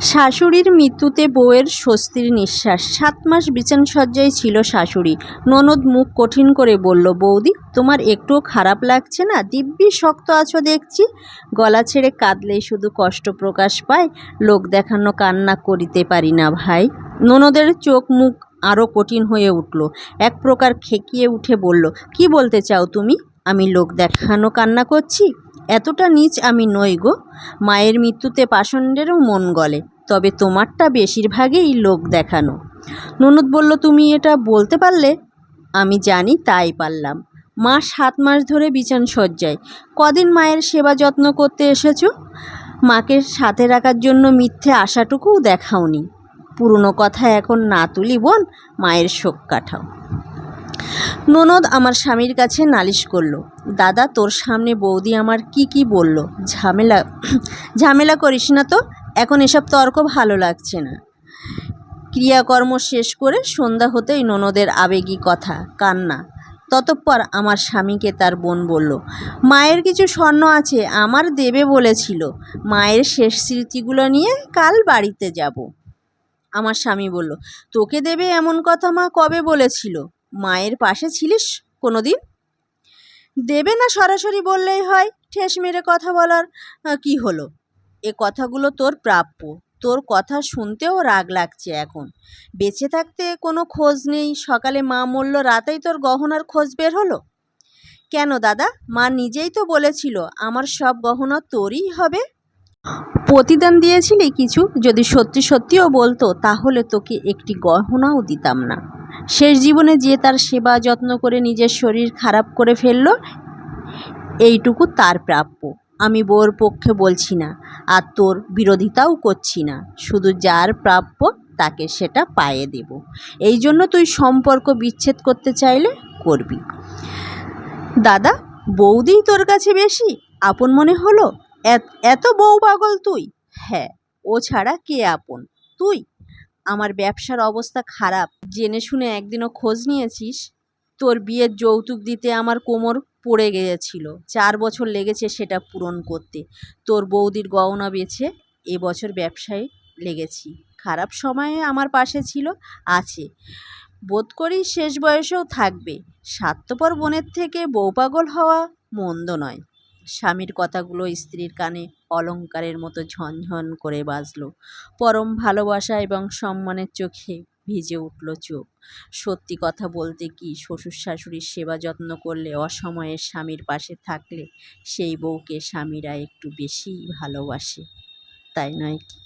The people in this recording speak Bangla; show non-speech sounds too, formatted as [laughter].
শাশুড়ির মৃত্যুতে বউয়ের স্বস্তির নিঃশ্বাস। সাত মাস বিছানসজ্জায় ছিল শাশুড়ি। ননদ মুখ কঠিন করে বলল, বৌদি, তোমার একটুও খারাপ লাগছে না? দিব্যি শক্ত আছো দেখছি। গলা ছেড়ে কাঁদলেই শুধু কষ্ট প্রকাশ পায়। লোক দেখানো কান্না করিতে পারি না ভাই। ননদের চোখ মুখ আরও কঠিন হয়ে উঠল। এক প্রকার খেকিয়ে উঠে বলল, কি বলতে চাও তুমি? আমি লোক দেখানো কান্না করছি? এতটা নীচ আমি নই গো। মায়ের মৃত্যুতে পাষণ্ডেরও মন গলে, তবে তোমারটা বেশিরভাগই লোক দেখানো। ননদ বলল, তুমি এটা বলতে পারলে? আমি জানি, তাই পারলাম। মা সাত মাস ধরে বিছান সজ্জায়। কদিন মায়ের সেবা যত্ন করতে এসেছ? মাকে সাথে রাখার জন্য মিথ্যে আশাটুকুও দেখাওনি। পুরনো কথা এখন না তুলি বোন, মায়ের শোক কাটাও। ননদ আমার স্বামীর কাছে নালিশ করল, দাদা, তোর সামনে বৌদি আমার কি কি বলল? ঝামেলা [clears throat] ঝামেলা করিস না তো, এখন এসব তর্ক ভালো লাগছে না। ক্রিয়াকর্ম শেষ করে সন্ধ্যা হতেই ননদের আবেগী কথা, কান্না। ততঃপর আমার স্বামীকে তার বোন বলল, মায়ের কিছু স্বর্ণ আছে, আমার দেবে বলেছিল। মায়ের শেষ স্মৃতিগুলো নিয়ে কাল বাড়িতে যাব। আমার স্বামী বলল, তোকে দেবে এমন কথা মা কবে বলেছিল? মায়ের পাশে ছিলিস কোনো দিন দেবে না সরাসরি বললেই হয়, ঠেস মেরে কথা বলার কি হলো? এ কথাগুলো তোর প্রাপ্য। তোর কথা শুনতেও রাগ লাগছে এখন। বেঁচে থাকতে কোনো খোঁজ নেই, সকালে মা মরল, রাতেই তোর গহনার খোঁজ বের হলো? কেন দাদা? মা নিজেই তো বলেছিল, আমার সব গহনা তোরই হবে। প্রতিদান দিয়েছিলি কিছু? যদি সত্যি সত্যিও বলতো, তাহলে তোকে একটি গহনাও দিতাম না। শেষ জীবনে যে তার সেবা, যত্ন করে নিজের শরীর খারাপ করে ফেলল, এইটুকু তার প্রাপ্য। আমি বউর পক্ষে বলছি না, আর তোর বিরোধিতাও করছি না। শুধু যার প্রাপ্য তাকে সেটা পায়ে দেব। এই জন্য তুই সম্পর্ক বিচ্ছেদ করতে চাইলে করবি। দাদা বৌদিই তোর কাছে বেশি? আপন মনে হলো? এত বউ পাগল তুই? হ্যাঁ ও ছাড়া কে আপন? তুই? আমার ব্যবসার অবস্থা খারাপ। জেনে শুনে একদিনও খোঁজ নিয়েছিস? তোর বিয়ের যৌতুক দিতে আমার কোমর পড়ে গিয়েছিল। চার বছর লেগেছে সেটা পূরণ করতে। তোর বৌদির গহনা বেছে এবছর ব্যবসায় লেগেছি। খারাপ সময়ে আমার পাশে ছিল, আছে। বোধ করি শেষ বয়সেও থাকবে। স্বার্থপর বোনের থেকে বউ পাগল হওয়া মন্দ নয়। স্বামীর কথাগুলো স্ত্রীর কানে অলঙ্কারের মতো ঝনঝন করে বাজল। পরম ভালোবাসা এবং সম্মানের চোখে ভিজে উঠল চোখ। সত্যি কথা বলতে কি শ্বশুর শাশুড়ির সেবা যত্ন করলে, অসময়ে স্বামীর পাশে থাকলে সেই বউকে স্বামীরা একটু বেশিই ভালোবাসে, তাই নয় কি?